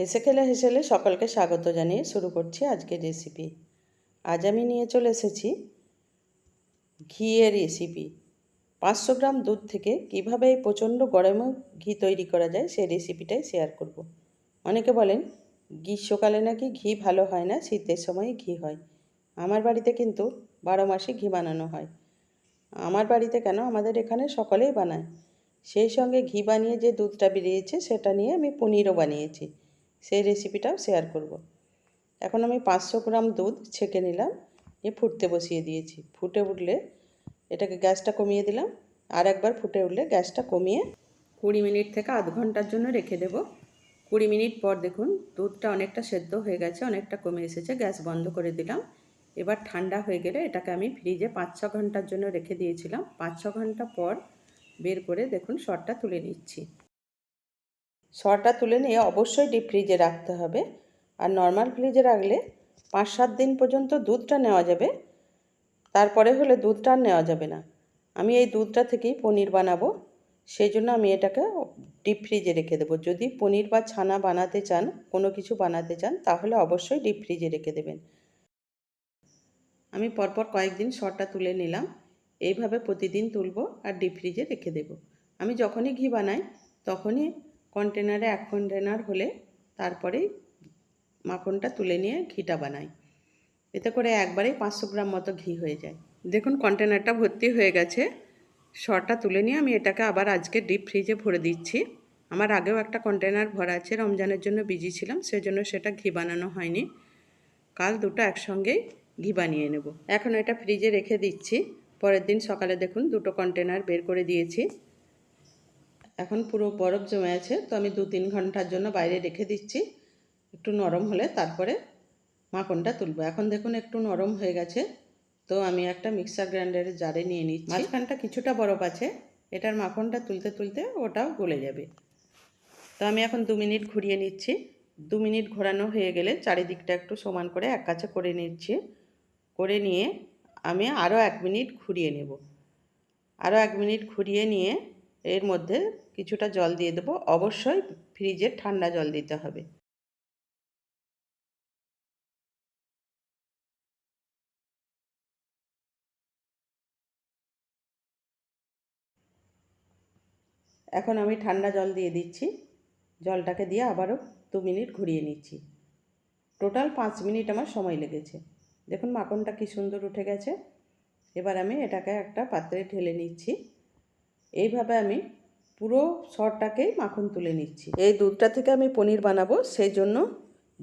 হেসে খেলে হেসেলে সকলকে স্বাগত জানিয়ে শুরু করছি আজকের রেসিপি আজ আমি নিয়ে চলে এসেছি ঘিয়ের রেসিপি পাঁচশো গ্রাম দুধ থেকে কীভাবে এই প্রচণ্ড গরমে ঘি তৈরি করা যায় সেই রেসিপিটাই শেয়ার করব। অনেকে বলেন, গ্রীষ্মকালে নাকি ঘি ভালো হয় না, শীতের সময় ঘি হয়। আমার বাড়িতে কিন্তু বারো মাসে ঘি বানানো হয়। আমার বাড়িতে কেন? আমাদের এখানে সকলেই বানায়। সেই সঙ্গে ঘি বানিয়ে যে দুধটা বেরিয়েছে, সেটা নিয়ে আমি পনিরও বানিয়েছি। সেই রেসিপিটাও শেয়ার করব। এখন আমি পাঁচশো গ্রাম দুধ ছেঁকে নিলাম, নিয়ে ফুটতে বসিয়ে দিয়েছি। ফুটে উঠলে এটাকে গ্যাসটা কমিয়ে দিলাম, আর একবার ফুটে উঠলে গ্যাসটা কমিয়ে কুড়ি মিনিট থেকে আধ ঘণ্টার জন্য রেখে দেব। কুড়ি মিনিট পর দেখুন, দুধটা অনেকটা সেদ্ধ হয়ে গেছে, অনেকটা কমে এসেছে, গ্যাস বন্ধ করে দিলাম। এবার ঠান্ডা হয়ে গেলে এটাকে আমি ফ্রিজে পাঁচ ছ ঘণ্টার জন্য রেখে দিয়েছিলাম। পাঁচ ছ ঘণ্টা পর বের করে দেখুন, শটটা তুলে নিচ্ছি। শরটা তুলে নিয়ে অবশ্যই ডিপ ফ্রিজে রাখতে হবে। আর নর্মাল ফ্রিজে রাখলে পাঁচ সাত দিন পর্যন্ত দুধটা নেওয়া যাবে। তারপরে হলে দুধটা আর নেওয়া যাবে না। আমি এই দুধটা থেকেই পনির বানাবো। সেই জন্য আমি এটাকে ডিপ ফ্রিজে রেখে দেবো। যদি পনির বা ছানা বানাতে চান, কোনো কিছু বানাতে চান, তাহলে অবশ্যই ডিপ ফ্রিজে রেখে দেবেন। আমি পরপর কয়েকদিন শরটা তুলে নিলাম। এইভাবে প্রতিদিন তুলব আর ডিপ ফ্রিজে রেখে দেব। আমি যখনই ঘি বানাই, তখনই কন্টেনারে এক কন্টেনার হলে তারপরেই মাখনটা তুলে নিয়ে ঘিটা বানাই। এতে করে একবারেই পাঁচশো গ্রাম মতো ঘি হয়ে যায়। দেখুন কন্টেনারটা ভর্তি হয়ে গেছে। শরটা তুলে নিয়ে আমি এটাকে আবার আজকে ডিপ ফ্রিজে ভরে দিচ্ছি। আমার আগেও একটা কন্টেনার ভরা আছে, রমজানের জন্য বিজি ছিলাম, সেজন্য সেটা ঘি বানানো হয়নি। কাল দুটো একসঙ্গেই ঘি বানিয়ে নেব। এখন এটা ফ্রিজে রেখে দিচ্ছি। পরের দিন সকালে দেখুন দুটো কন্টেনার বের করে দিয়েছি। এখন পুরো বরফ জমে আছে, তো আমি দু তিন ঘণ্টার জন্য বাইরে রেখে দিচ্ছি। একটু নরম হলে তারপরে মাখনটা তুলবো। এখন দেখুন একটু নরম হয়ে গেছে, তো আমি একটা মিক্সার গ্রাইন্ডারের জারে নিয়ে নিচ্ছি। মাঝখানটা কিছুটা বরফ আছে, এটার মাখনটা তুলতে তুলতে ওটাও গলে যাবে। তো আমি এখন দু মিনিট ঘুরিয়ে নিচ্ছি। দু মিনিট ঘোরানো হয়ে গেলে চারিদিকটা একটু সমান করে এক কাছে করে নিচ্ছি। করে নিয়ে আমি আরও এক মিনিট ঘুরিয়ে নেব। আরও এক মিনিট ঘুরিয়ে নিয়ে এর মধ্যে কিছুটা জল দিয়ে দেবো। অবশ্যই ফ্রিজের ঠান্ডা জল দিতে হবে। এখন আমি ঠান্ডা জল দিয়ে দিচ্ছি। জলটাকে দিয়ে আবারও দু মিনিট ঘুরিয়ে নিচ্ছি। টোটাল পাঁচ মিনিট আমার সময় লেগেছে। দেখুন মাখনটা কি সুন্দর উঠে গেছে। এবার আমি এটাকে একটা পাত্রে ঢেলে নিচ্ছি। এইভাবে আমি পুরো সরটাকেই মাখন তুলে নিচ্ছি। এই দুধটা থেকে আমি পনির বানাবো সেই জন্য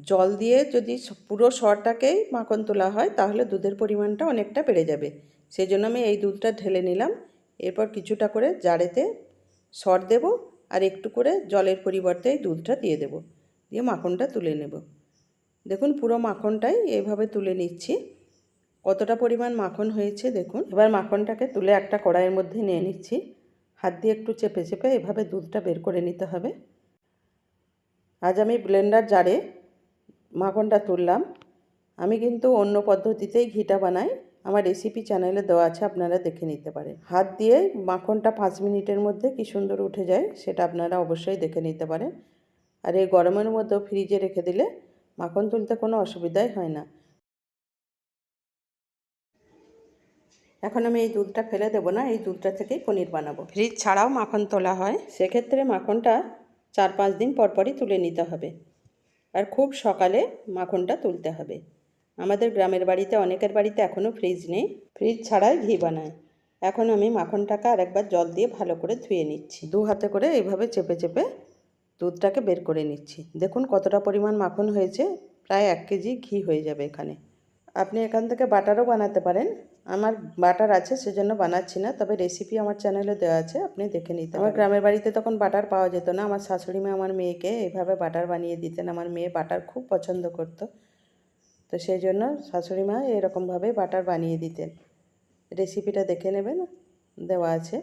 জল দিয়ে যদি পুরো সরটাকেই মাখন তোলা হয়, তাহলে দুধের পরিমাণটা অনেকটা বেড়ে যাবে। সেই জন্য আমি এই দুধটা ঢেলে নিলাম। এরপর কিছুটা করে জারেতে সর দেব আর একটু করে জলের পরিবর্তে এই দুধটা দিয়ে দেব। দিয়ে মাখনটা তুলে নেব। দেখুন পুরো মাখনটাই এইভাবে তুলে নিচ্ছি। কতটা পরিমাণ মাখন হয়েছে দেখুন। এবার মাখনটাকে তুলে একটা কড়াইয়ের মধ্যে নিয়ে নিচ্ছি। হাত দিয়ে একটু চেপে চেপে এভাবে দুধটা বের করে নিতে হবে। আজ আমি ব্লেন্ডার জারে মাখনটা তুললাম। আমি কিন্তু অন্য পদ্ধতিতেই ঘিটা বানাই। আমার রেসিপি চ্যানেলে দেওয়া আছে, আপনারা দেখে নিতে পারেন। হাত দিয়ে মাখনটা পাঁচ মিনিটের মধ্যে কি সুন্দর উঠে যায় সেটা আপনারা অবশ্যই দেখে নিতে পারেন। আর এই গরমের মধ্যেও ফ্রিজে রেখে দিলে মাখন তুলতে কোনো অসুবিধাই হয় না। এখন আমি এই দুধটা ফেলে দেবো না এই দুধটা থেকেই পনির বানাবো। ফ্রিজ ছাড়াও মাখন তোলা হয়। সেক্ষেত্রে মাখনটা চার পাঁচ দিন পরপরই তুলে নিতে হবে। আর খুব সকালে মাখনটা তুলতে হবে। আমাদের গ্রামের বাড়িতে অনেকের বাড়িতে এখনও ফ্রিজ নেই। ফ্রিজ ছাড়াই ঘি বানায়। এখন আমি মাখনটাকে আরেকবার জল দিয়ে ভালো করে ধুয়ে নিচ্ছি। দু হাতে করে এইভাবে চেপে চেপে দুধটাকে বের করে নিচ্ছি। দেখুন কতটা পরিমাণ মাখন হয়েছে। প্রায় এক কেজি ঘি হয়ে যাবে এখানে। আপনি এখান থেকে বাটারও বানাতে পারেন। আমার বাটার আছে সেজন্য বানাচ্ছি না। তবে রেসিপি আমার চ্যানেলে দেওয়া আছে আপনি দেখে নিতে আমার গ্রামের বাড়িতে তখন বাটার পাওয়া যেত না। আমার শাশুড়ি মা আমার মেয়েকে এভাবে বাটার বানিয়ে দিতেন। আমার মেয়ে বাটার খুব পছন্দ করতো। তো সেই জন্য শাশুড়ি মা এরকমভাবে বাটার বানিয়ে দিতেন। রেসিপিটা দেখে নেবেন দেওয়া আছে।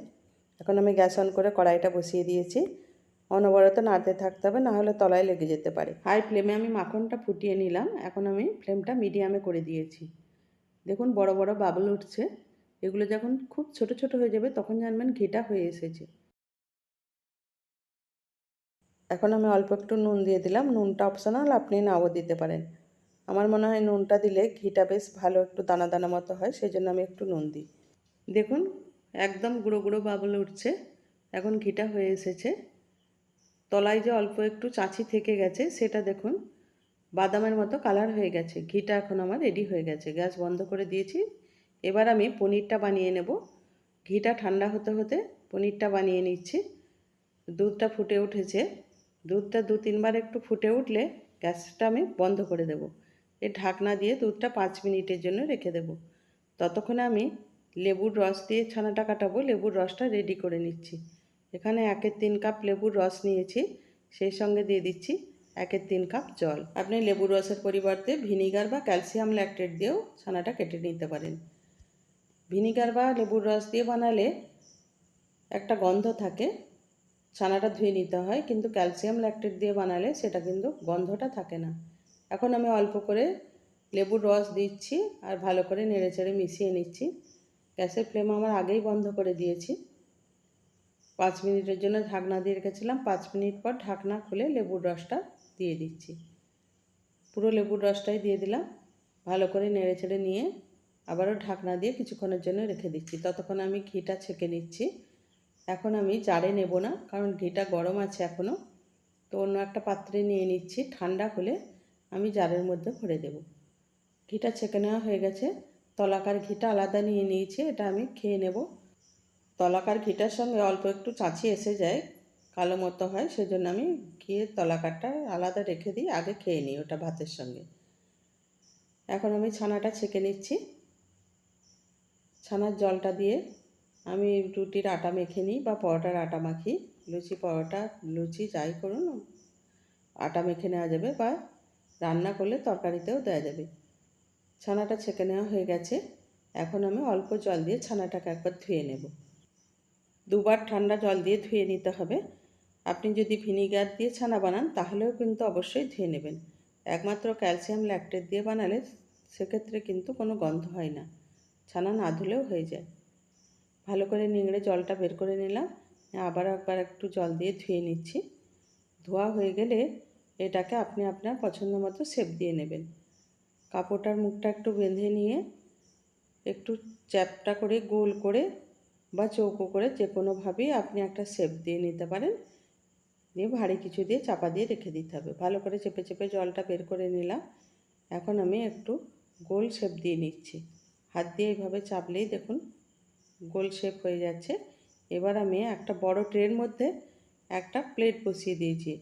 এখন আমি গ্যাস অন করে কড়াইটা বসিয়ে দিয়েছি। অনবরত নাড়তে থাকতে হবে নাহলে তলায় লেগে যেতে পারে। হাই ফ্লেমে আমি মাখনটা ফুটিয়ে নিলাম। এখন আমি ফ্লেমটা মিডিয়ামে করে দিয়েছি। দেখুন বড় বড় বাবল উঠছে। এগুলো যখন খুব ছোট ছোট হয়ে যাবে তখন জানবেন ঘিটা হয়ে এসেছে। এখন আমি অল্প একটু নুন দিয়ে দিলাম। নুনটা অপশনাল আপনি নাও দিতে পারেন। আমার মনে হয় নুনটা দিলে ঘিটা বেশ ভালো একটু দানা দানা মতো হয় সেই জন্য আমি একটু নুন দিই। দেখুন, একদম গুঁড়ো গুঁড়ো বাবল উঠছে। এখন ঘিটা হয়ে এসেছে। তলায় যে অল্প একটু চাঁচি থেকে গেছে, সেটা দেখুন। বাদামের মতো কালার হয়ে গেছে। ঘিটা এখন আমার রেডি হয়ে গেছে। গ্যাস বন্ধ করে দিয়েছি। এবার আমি পনিরটা বানিয়ে নেব। ঘিটা ঠান্ডা হতে হতে পনিরটা বানিয়ে নিচ্ছি। দুধটা ফুটে উঠেছে। দুধটা দু তিনবার একটু ফুটে উঠলে গ্যাসটা আমি বন্ধ করে দেব। এ ঢাকনা দিয়ে দুধটা পাঁচ মিনিটের জন্য রেখে দেব। ততক্ষণে আমি লেবুর রস দিয়ে ছানাটা কাটাবো। লেবুর রসটা রেডি করে নিচ্ছি। এখানে একের তিন কাপ লেবুর রস নিয়েছি। সেই সঙ্গে দিয়ে দিচ্ছি একের তিন কাপ জল। আপনি লেবুর রসের পরিবর্তে ভিনিগার বা ক্যালসিয়াম ল্যাকটেট দিয়েও ছানাটা কেটে নিতে পারেন। ভিনিগার বা লেবুর রস দিয়ে বানালে একটা গন্ধ থাকে, ছানাটা ধুয়ে নিতে হয়, কিন্তু ক্যালসিয়াম ল্যাকটেট দিয়ে বানালে সেটা কিন্তু গন্ধটা থাকে না। এখন আমি অল্প করে লেবুর রস দিচ্ছি আর ভালো করে নেড়ে চেড়ে মিশিয়ে নিচ্ছি। গ্যাসের ফ্লেম আমার আগেই বন্ধ করে দিয়েছি। পাঁচ মিনিটের জন্য ঢাকনা দিয়ে রেখেছিলাম। পাঁচ মিনিট পর ঢাকনা খুলে লেবুর রসটা দিয়ে দিচ্ছি। পুরো লেবুর রসটাই দিয়ে দিলাম। ভালো করে নেড়ে চেড়ে নিয়ে আবারও ঢাকনা দিয়ে কিছুক্ষণের জন্য রেখে দিচ্ছি। ততক্ষণ আমি ঘিটা ছেঁকে নিচ্ছি। এখন আমি জারে নেব না, কারণ ঘিটা গরম আছে এখনও তো অন্য একটা পাত্রে নিয়ে নিচ্ছি, ঠান্ডা হলে আমি জারের মধ্যে ভরে দেব। ঘিটা ছেঁকে নেওয়া হয়ে গেছে। তলাকার ঘিটা আলাদা নিয়ে নিয়েছি, এটা আমি খেয়ে নেব। তলাকার ঘিটার সঙ্গে অল্প একটু চাঁচি এসে যায়। কালো মতো হয়, সেজন্য আমি ঘিয়ের তলাকারটা আলাদা রেখে দিই, আগে খেয়ে নিই ওটা ভাতের সঙ্গে। এখন আমি ছানাটা ছেঁকে নিচ্ছি। ছানার জলটা দিয়ে আমি রুটির আটা মেখে নিই বা পরোটার আটা মাখি। লুচি, পরোটা, লুচি যাই করুন, আটা মেখে নেওয়া যাবে বা রান্না করলে তরকারিতেও দেওয়া যাবে। ছানাটা ছেঁকে নেওয়া হয়ে গেছে। এখন আমি অল্প জল দিয়ে ছানাটাকে একবার ধুয়ে নেব। দুবার ঠান্ডা জল দিয়ে ধুয়ে নিতে হবে। আপনি যদি ভিনিগার দিয়ে ছানা বানান, তাহলেও কিন্তু অবশ্যই ধুয়ে নেবেন। একমাত্র ক্যালসিয়াম ল্যাকটেট দিয়ে বানালে সেক্ষেত্রে কিন্তু কোনো গন্ধ হয় না। ছানা না ধুলেও হয়ে যায়। ভালো করে নিংড়ে জলটা বের করে নিলাম। আবার একবার একটু জল দিয়ে ধুয়ে নিচ্ছি। ধোয়া হয়ে গেলে এটাকে আপনি আপনার পছন্দ মতো শেপ দিয়ে নেবেন। কাপড়টার মুখটা একটু বেঁধে নিয়ে একটু চ্যাপটা করে গোল করে বা চৌকো করে যে কোনোভাবেই আপনি একটা শেপ দিয়ে নিতে পারেন। দিয়ে ভারী কিছু দিয়ে চাপা দিয়ে রেখে দিতে হবে। ভালো করে চেপে চেপে জলটা বের করে নিলাম। এখন আমি একটু গোল শেপ দিয়ে নিচ্ছি। হাত দিয়ে এইভাবে চাপলেই দেখুন গোল শেপ হয়ে যাচ্ছে। এবার আমি একটা বড় ট্রের মধ্যে একটা প্লেট বসিয়ে দিয়েছি।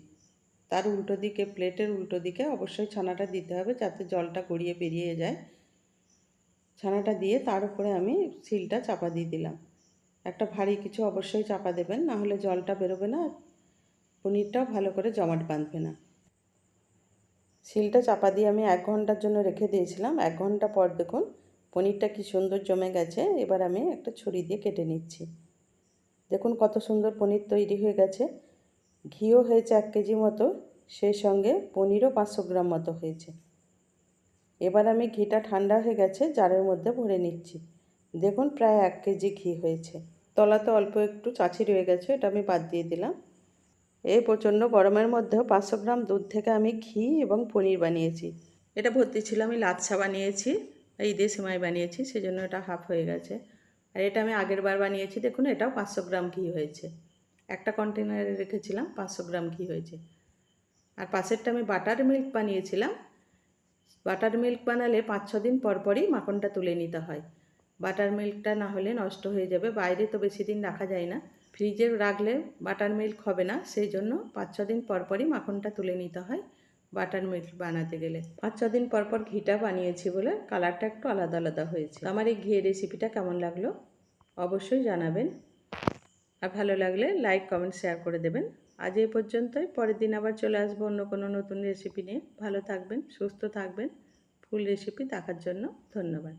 তার উল্টো দিকে, প্লেটের উল্টো দিকে অবশ্যই ছানাটা দিতে হবে যাতে জলটা গড়িয়ে বেরিয়ে যায়। ছানাটা দিয়ে তার উপরে আমি সিলটা চাপা দিয়ে দিলাম। একটা ভারী কিছু অবশ্যই চাপা দেবেন, না হলে জলটা বেরোবে না। পনিরটাও ভালো করে জমাট বাঁধবে না। শিলটা চাপা দিয়ে আমি এক ঘণ্টার জন্য রেখে দিয়েছিলাম। এক ঘণ্টা পর দেখুন, পনিরটা কি সুন্দর জমে গেছে। এবার আমি একটা ছুরি দিয়ে কেটে নিচ্ছি। দেখুন কত সুন্দর পনির তৈরি হয়ে গেছে। ঘিও হয়েছে এক কেজি মতো, সেই সঙ্গে পনিরও পাঁচশো গ্রাম মতো হয়েছে। এবার আমি ঘিটা ঠান্ডা হয়ে গেছে, জারের মধ্যে ভরে নিচ্ছি। দেখুন প্রায় এক কেজি ঘি হয়েছে। তলাতে অল্প একটু চাচি রয়ে গেছে, এটা আমি বাদ দিয়ে দিলাম। এই প্রচণ্ড গরমের মধ্যেও পাঁচশো গ্রাম দুধ থেকে আমি ঘি এবং পনির বানিয়েছি। এটা ভর্তি ছিল, আমি লাচ্ছা বানিয়েছি দিয়ে সেমাই বানিয়েছি, সেজন্য এটা হাফ হয়ে গেছে। আর এটা আমি আগের বার বানিয়েছি, দেখুন এটাও পাঁচশো গ্রাম ঘি হয়েছে। একটা কন্টেনারে রেখেছিলাম, পাঁচশো গ্রাম ঘি হয়েছে। আর পাশেরটা আমি বাটার মিল্ক বানিয়েছিলাম। বাটার মিল্ক বানালে পাঁচ ছ দিন পর পরই মাখনটা তুলে নিতে হয়। বাটার মিল্কটা না হলে নষ্ট হয়ে যাবে, বাইরে তো বেশি দিন রাখা যায় না। ফ্রিজে রাখলে বাটার মিল্ক হবে না, সেই জন্য পাঁচ ছ দিন পর পরই মাখনটা তুলে নিতে হয় বাটার মিল্ক বানাতে গেলে। পাঁচ ছ দিন পর পর ঘিটা বানিয়েছি বলে কালারটা একটু আলাদা আলাদা হয়েছে। আমার এই ঘিয়ের রেসিপিটা কেমন লাগল অবশ্যই জানাবেন। আর ভালো লাগলে লাইক, কমেন্ট, শেয়ার করে দেবেন। আজ এই পর্যন্তই, পরের দিন আবার চলে আসব অন্য কোনো নতুন রেসিপি নিয়ে। ভালো থাকবেন, সুস্থ থাকবেন, ফুল রেসিপি দেখার জন্য ধন্যবাদ।